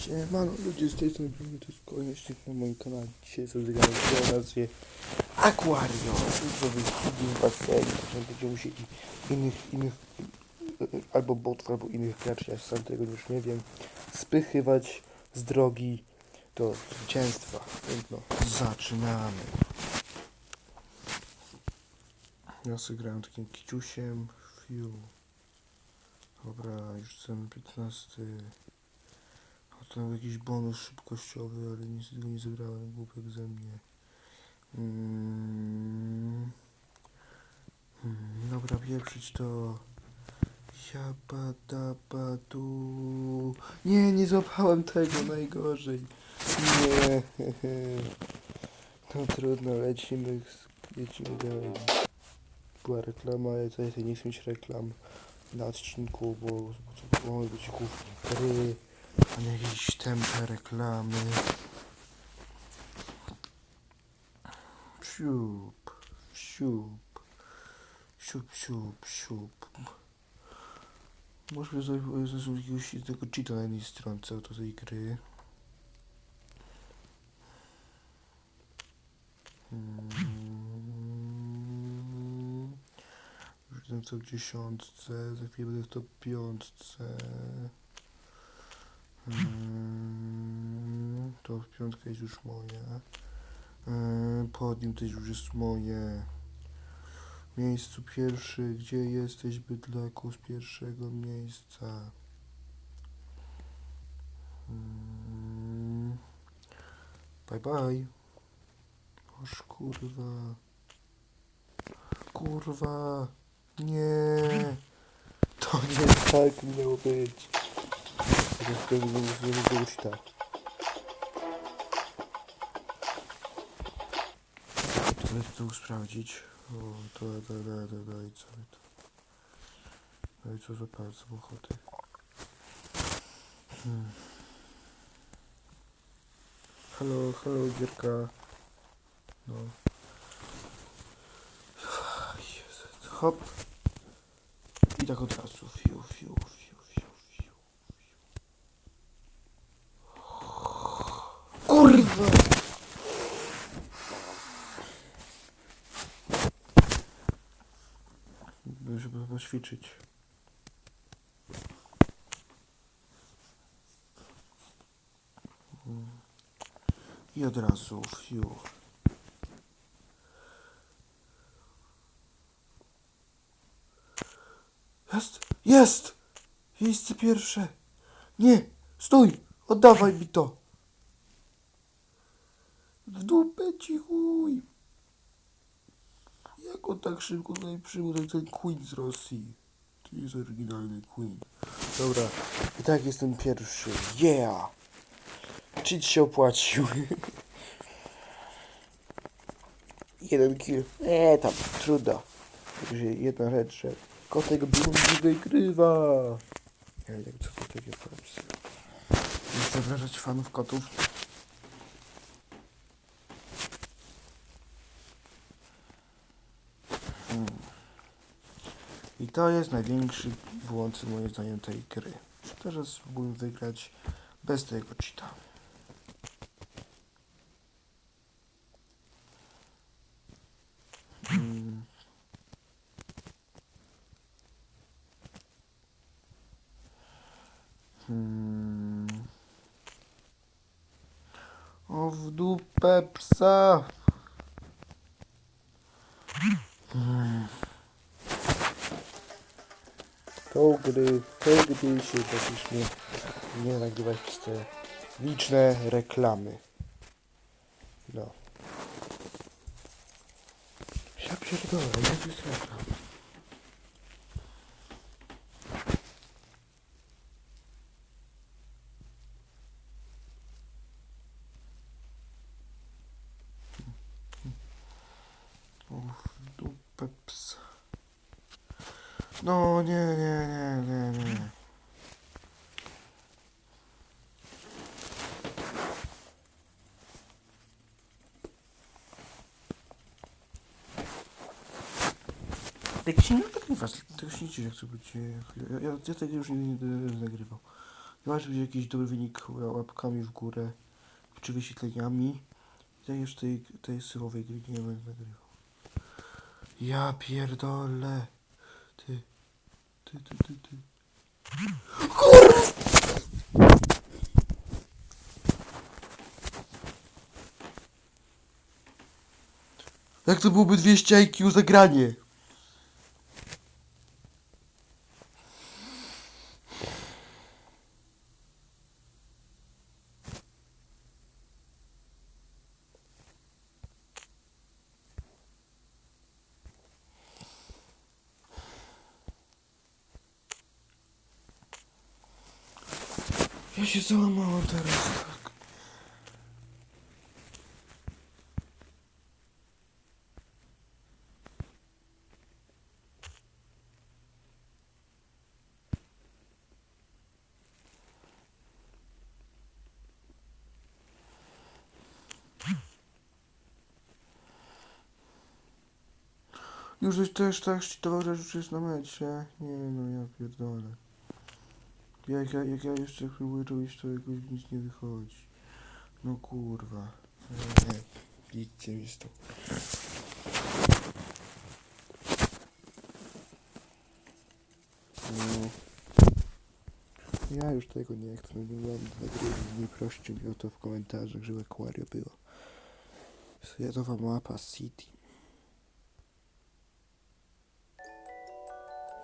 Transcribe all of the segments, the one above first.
Siemano ludzie, z tej strony to jest kolejny odcinek na moim kanale. Dzisiaj zrobiłem o nazwie Aquario. Jutro wyścigi w basenie, że będziemy musieli innych, innych, e, albo botów, albo innych graczy, ja sam tego już nie wiem, spychywać z drogi do zwycięstwa. Więc no, zaczynamy. Ja sobie grałem takim kiciusiem. Fiu. Dobra, już jestem 15. Tam jakiś bonus szybkościowy, ale nic tego nie zebrałem, głupek ze mnie. Mm. Mm, Dobra, pieprzyć to. Tu. Nie, nie złapałem tego, najgorzej. Nie. No trudno, lecimy, lecimy dalej. Była reklama, ale tutaj nie chcę mieć reklam na odcinku, bo, bo to być a nie jakieś tempe reklamy. Siup, siup, siup, siup, siup. Może zrobić jakiegoś tego cheata na jednej stronce oto tej gry. Hmm. Już jestem w top dziesiątce, za chwilę będę w top piątce. Hmm. To piątka jest już moja. Hmm. Podium też już jest moje. Miejscu pierwszy, gdzie jesteś bydlaku z pierwszego miejsca? Hmm. Bye bye. Oż kurwa. Kurwa. Nie. To nie tak miało być. To nie nie być tak. Trzeba to sprawdzić. O, to, to, to, to, to, i co to. No i co za palce ochoty. Hmm. Halo, halo, gierka. No. Jezu, Hop. I tak od razu. Fiu, fiu, fiu. Kurwa! Żeby poćwiczyć. I od razu, fiu. Jest! Jest! Miejsce pierwsze! Nie! Stój! Oddawaj mi to! W dupę ci chuj! Jak on tak szybko tutaj przybył, ten, Queen z Rosji? To jest oryginalny Queen. Dobra, i tak jestem pierwszy. Yeah! Cheat się opłacił. Jeden kill. Eee, tam, trudno. Także jedna rzecz, że kotek Blumby wygrywa. Ja nie wiem, co to takie. Nie chcę wrażać fanów kotów. To jest największy błąd moim zdaniem tej gry. Teraz spróbuję wygrać bez tego cheata. Mm. Hmm. O w dupę psa. To gry, to gry się praktycznie nie nagrywać przez te liczne reklamy. No. Ja pierdolę, jak jest reklam? O, w dupę psa. No nie, nie, nie, nie, nie. Jak się nie nagrywa, tego się nie dzieje, jak to będzie. Ja, ja, ja tego już nie będę nagrywał. Masz być jakiś dobry wynik łapkami w górę, czy wyświetleniami. Ja już tej, tej syłowej gry nie będę nagrywał. Ja pierdolę. Ty, ty, ty, ty. Jak to byłoby 200 IQ za Ja się załamałem teraz. tak. Już też tak szczytował, że już jest na mecie. Nie no, ja pierdolę. Jak ja, jak ja jeszcze próbuję robić, to jakoś nic nie wychodzi. No kurwa. Nie, idźcie mi stąd. No. Ja już tego nie chcę, nie mam nagrywać, nie proście mi o to w komentarzach, żeby akwario było. Światowa mapa City.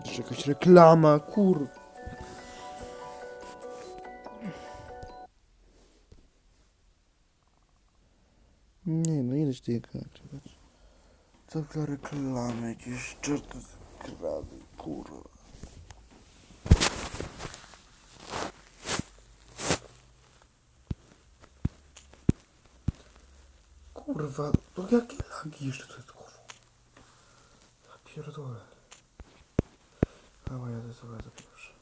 Jeszcze jakaś reklama, kur... Karty, Co za reklamy, jakieś czerty z krady, kurwa. Kurwa, no jakie lagi jeszcze to jest kurwa. Ja pierdolę. Mała, jadę sobie za pierwsze.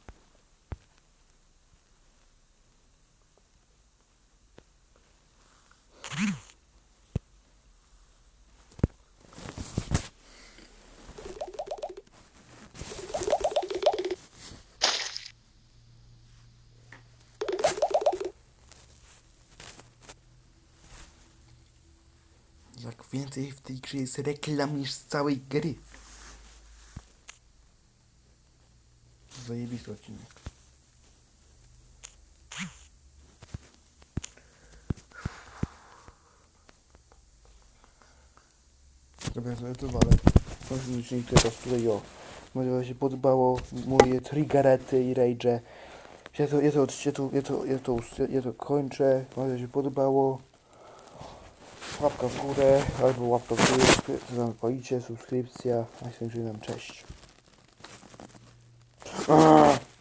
Jak więcej w tej grze jest reklam niż z całej gry. Zajebisty odcinek. Dobra, to, to walę. Licznik teraz tutaj. Może wam się podobało moje triggerety i rage. Ja to, ja to, ja to, ja to, ja to, ja to kończę. Może się podobało. Łapka w górę, albo łapka w górę, co tam subskrypcja, a się cześć. Aaaa!